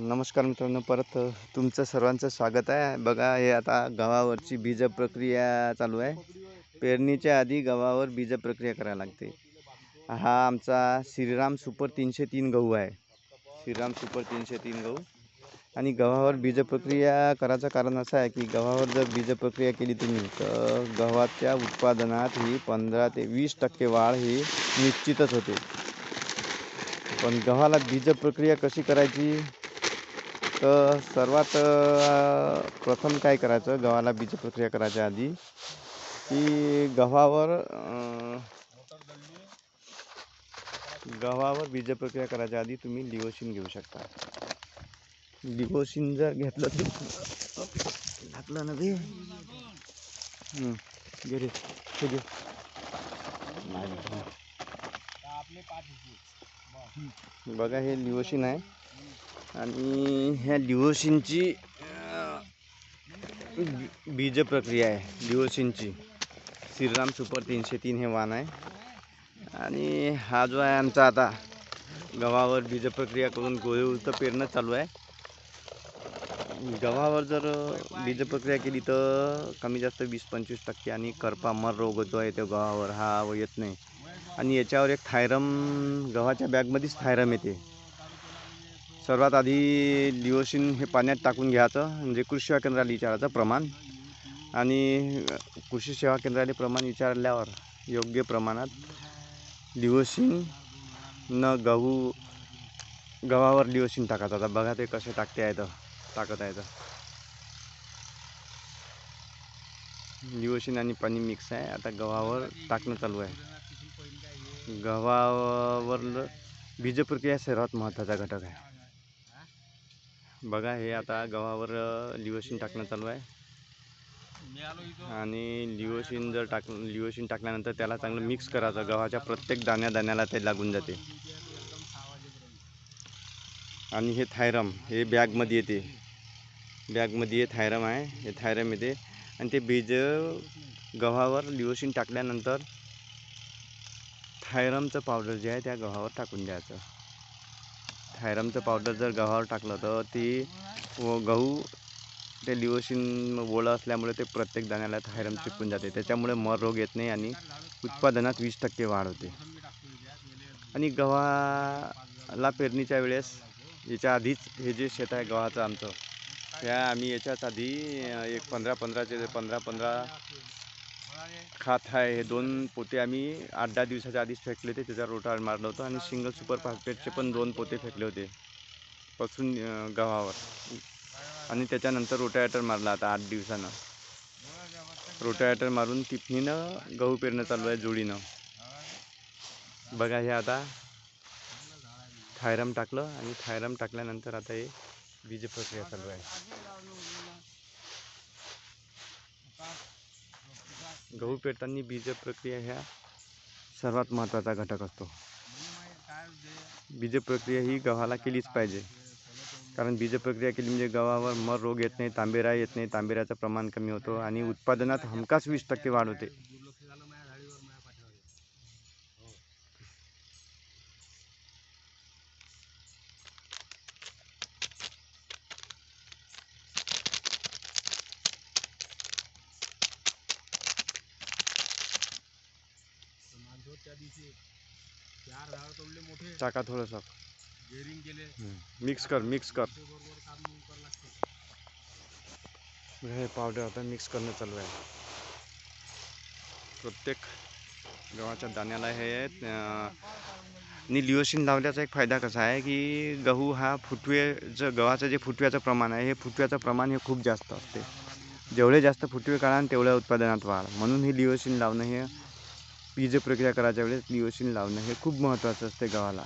नमस्कार मित्रांनो परत तुमचं सर्वांचं स्वागत आहे. बघा हे आता गव्हावरची बीज प्रक्रिया चालू आहे. पेरणीच्या आधी गव्हावर बीज प्रक्रिया करायला लागते. हा आमचा श्रीराम सुपर तीनशे तीन गहू आहे. श्रीराम सुपर तीनशे तीन गहू. आणि गव्हावर बीज प्रक्रिया करायचं कारण असं आहे की गव्हावर जर बीज प्रक्रिया केली तुम्ही तर गव्हाच्या उत्पादनात ही पंधरा ते वीस टक्के वाढ ही निश्चितच होते. पण गव्हाला बीज प्रक्रिया कशी करायची? तर सर्वात प्रथम काय करायचं? गव्हाला बीज प्रक्रिया करायच्या आधी की गव्हावर गव्हावर बीज प्रक्रिया करायच्या आधी तुम्ही लिओशिन घेऊ शकता. लिओशिन जर घेतलं तर घातलं ना घे रे घे. बघा हे लिओशिन आहे. आणि ह्या लिओशिनची बीज प्रक्रिया आहे लिओशिनची. श्रीराम सुपर तीनशे तीन हे वाण आहे. आणि हा जो आहे आमचा आता गव्हावर बीज प्रक्रिया करून गहू तर पेरणं चालू आहे. गव्हावर जर बीज प्रक्रिया केली तर कमी जास्त वीस पंचवीस टक्के आणि करपा मर रोग होतो आहे तो गव्हावर हा येत नाही. आणि याच्यावर एक थायरम गव्हाच्या बॅगमध्येच थायरम येते. सर्वात आधी लिओसिन हे पाण्यात टाकून घ्यायचं म्हणजे कृषी सेवा केंद्राला विचारायचं प्रमाण. आणि कृषी सेवा केंद्राला प्रमाण विचारल्यावर योग्य प्रमाणात लिओसिन न गहू गव्हावर लिओसिन टाकायचं. आता बघा ते कसे टाकते आहेत टाकत आहेत लिओसिन आणि पाणी मिक्स आहे. आता गव्हावर टाकणं चालू आहे. गव्हावरलं बीजप्रक्रिया सर्वात महत्त्वाचा घटक आहे. बघा हे आता गव्हावर लिओशिन टाकणं चालू आहे. आणि लिओशिन जर टाक लिओशिन टाकल्यानंतर त्याला चांगलं मिक्स करायचं. गव्हाच्या प्रत्येक दाण्या दाण्याला ते लागून जाते. आणि हे थायरम हे बॅगमध्ये येते. बॅगमध्ये हे थायरम आहे. हे थायरम येते. आणि ते बीज गव्हावर लिओशिन टाकल्यानंतर थायरमचं पावडर जे आहे त्या गव्हावर टाकून द्यायचं. थायरमचं पावडर जर गव्हावर टाकलं तर ती व गहू ते लिओशिन ओळं असल्यामुळे ते प्रत्येक दाण्याला थायरम चिपकून जाते. त्याच्यामुळे मर रोग येत नाही आणि उत्पादनात वीस टक्के वाढ होते. आणि गव्हाला पेरणीच्या वेळेस याच्या आधीच हे जे शेत आहे गव्हाचं आमचं त्या आम्ही याच्याच आधी एक पंधरा पंधराचे पंधरा पंधरा खात आहे. हे दोन पोते आम्ही आठ दहा दिवसाच्या आधीच फेकले होते. त्याचा रोटार मारलं होतं आणि सिंगल सुपर फास्फेटचे पण दोन पोते फेकले होते. पसून गव्हावर. आणि त्याच्यानंतर रोटावेटर मारला आता आठ दिवसानं. रोटावेटर मारून टिपणीनं गहू पेरणं चालू आहे जोडीनं. बघा हे आता थायरम टाकलं आणि थायरम टाकल्यानंतर आता हे बीज प्रक्रिया चालू आहे. गहू पेरताना बीज प्रक्रिया ह्या सर्वात महत्त्वाचा घटक असतो. बीज प्रक्रिया ही गव्हाला केलीच पाहिजे. कारण बीज प्रक्रिया केली म्हणजे गव्हावर मर रोग येत नाही तांबेरा येत नाही तांबेऱ्याचं प्रमाण कमी होतो आणि उत्पादनात हमखास वीस टक्के वाढ होते. त्या दिवशी चार झाड तोडले मोठे. टाका थोडंसं. गेरिंग केले. मिक्स कर मिक्स कर. ते बरोबर काम करावं लागते. हे पावडर आता मिक्स करणं चालू आहे. प्रत्येक गव्हाच्या दाण्याला हे आणि लिओसिन लावल्याचा एक फायदा कसा आहे की गहू हा फुटवेचं गव्हाचं जे फुटव्याचं प्रमाण आहे हे फुटव्याचं प्रमाण हे खूप जास्त असते. जेवढे जास्त फुटवे काढाल तेवढ्या उत्पादनात वाढ. म्हणून हे लिओसिन लावणं हे बीज प्रक्रिया करायच्या वेळेस लिओसिन लावणं हे खूप महत्त्वाचं असते गव्हाला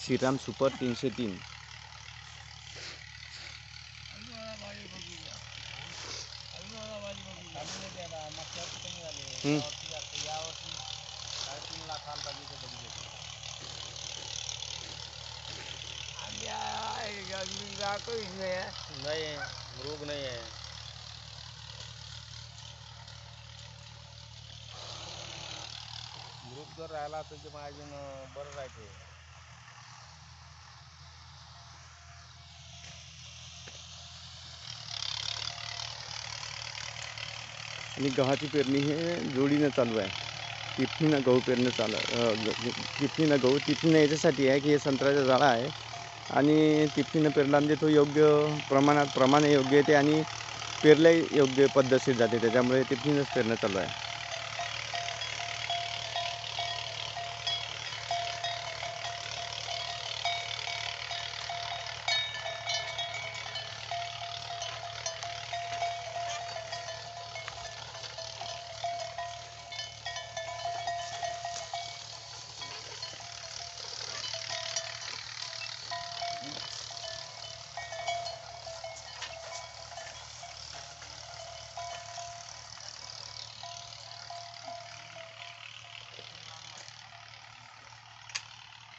श्रीराम सुपर तीनशे तीन. हम्म. नाही रोग नाही आहे. ग्रुप जर राहिला तर ते माझ्या बरं राहते. आणि गव्हाची पेरणी हे जोडीनं चालू आहे. तिथीनं गहू पेरणं चालू आहे. गहू तिथीनं याच्यासाठी आहे की हे संत्र्याचा झाडा आहे. आणि तिथीनं पेरला म्हणजे तो योग्य प्रमाणात प्रमाणे योग्य येते आणि पेरलंही योग्य पद्धतशीर जाते. त्याच्यामुळे तिथीनंच पेरणं चालू आहे.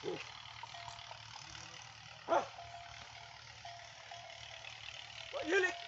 Ah. Ah. What you?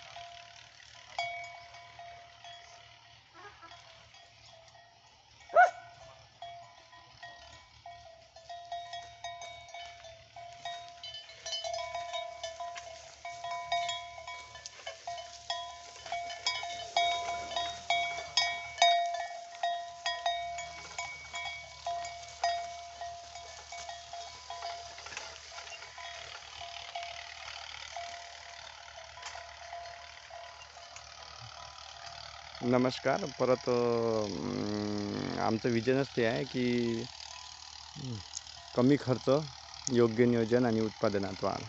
नमस्कार. परत आमचं विजनच ते आहे की कमी खर्च योग्य नियोजन आणि उत्पादनात वाढ.